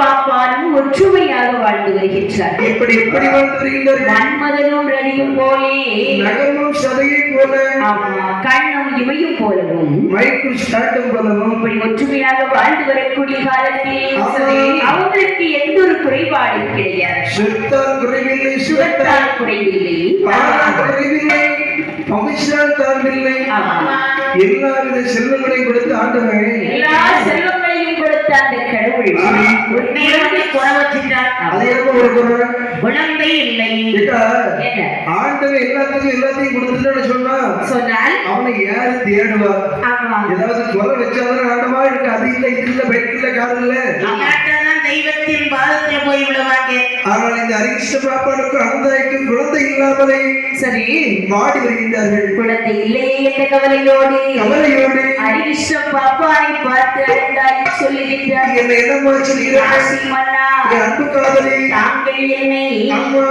பாப்பானும் ஒற்றுமையாக வாழ்ந்து வருகின்றார் எப்படி எப்படி வாழ்ந்து வருகின்றார் மன்மதனும் ரணியும் போலே நகமும் சதையும் போல கண்ணும் இமையும் போலவும் மைக்கும் ஸ்டார்ட்டும் போலவும் இப்படி ஒற்றுமையாக வாழ்ந்து வரக்கூடிய காலத்தில். அவங்களுக்கு எந்த ஒரு குறைபாடும் கிடையாது சுத்தால் குறைவில்லை சுகத்தால் குறைவில்லை குறைவில்லை பவிஷால் தாழ்வில்லை. எல்லா வித செல்வங்களையும் கொடுத்து ஆண்டவன் எல்லா கொடுத்த அந்த கடவுள் குழந்தை குறவற்றிட்டார் அது எப்ப ஒரு குறை குழந்தை இல்லை. என்ன? ஆண்டவன் எல்லாத்துக்கும் எல்லாத்தையும் கொடுத்துட்டான்னு சொன்னா சொன்னால்? அவனை யாரு தேடுவா? ஏதாவது குறை வச்சாதான் ஆண்டவா இருக்கு. அது இல்ல இது இல்ல பைக் இல்ல கார் இல்ல. தெய்வத்தின் பாதத்துல போய் விழுவாங்க. ஆனால் இந்த அரிஷ்ட பாப்பானுக்கும் அனந்தாய்க்கும் குழந்தை இல்லாமலே சரி. மாடி வருகின்றார்கள். குழந்தை இல்லையே என்ற கவலையோடு கவலையோடு அரிகிருஷ்ணன் பாப்பாவை பார்த்து அழுந்தாய் சொல்லுகின்றார் என்ன என்னமா சொல்கிறார்கள் ராசி மன்னா என் அன்பு காதலி தாங்கள் என்னை அம்மா.